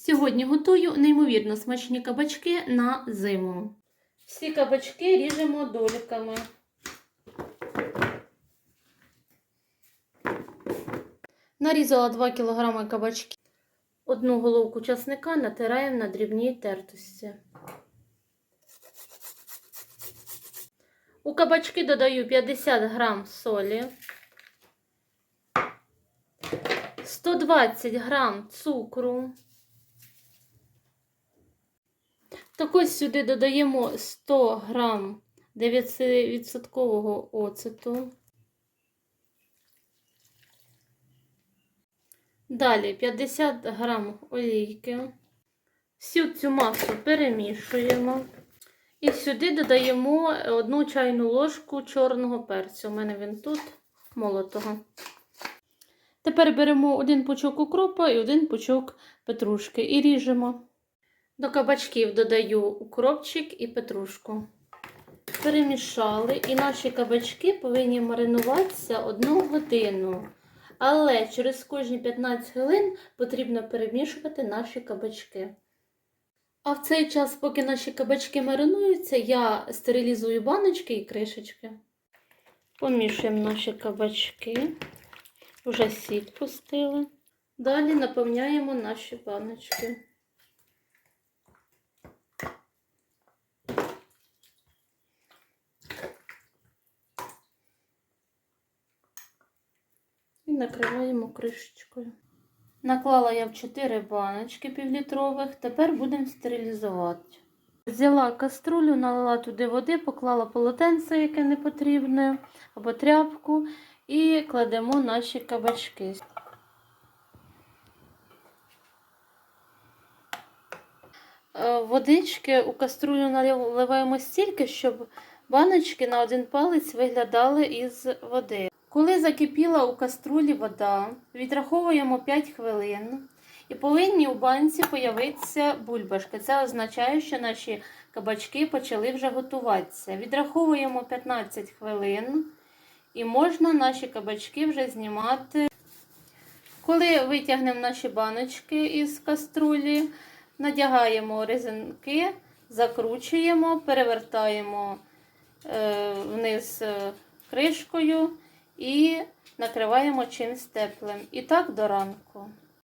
Сьогодні готую неймовірно смачні кабачки на зиму. Всі кабачки ріжемо дольками. Нарізала 2 кг кабачки. Одну головку часника натираємо на дрібній тертості. У кабачки додаю 50 г солі, 120 г цукру. Також сюди додаємо 100 грам 9% оцету. Далі 50 грам олійки. Всю цю масу перемішуємо. І сюди додаємо одну чайну ложку чорного перцю. У мене він тут молотого. Тепер беремо один пучок укропа і один пучок петрушки і ріжемо. До кабачків додаю укропчик і петрушку. Перемішали, і наші кабачки повинні маринуватися одну годину. Але через кожні 15 хвилин потрібно перемішувати наші кабачки. А в цей час, поки наші кабачки маринуються, я стерилізую баночки і кришечки. Помішуємо наші кабачки. Вже сіль пустили. Далі наповняємо наші баночки. Накриваємо кришечкою. Наклала я в 4 баночки півлітрових, тепер будемо стерилізувати. Взяла каструлю, налила туди води, поклала полотенце, яке не потрібне, або тряпку, і кладемо наші кабачки. Е, Водички у каструлю наливаємо стільки, щоб баночки на один палець виглядали із води. Коли закипіла у каструлі вода, відраховуємо 5 хвилин і повинні у банці появитися бульбашки. Це означає, що наші кабачки почали вже готуватися. Відраховуємо 15 хвилин і можна наші кабачки вже знімати. Коли витягнемо наші баночки із каструлі, надягаємо резинки, закручуємо, перевертаємо е, вниз е, кришкою і накриваємо чимсь теплим. І так до ранку.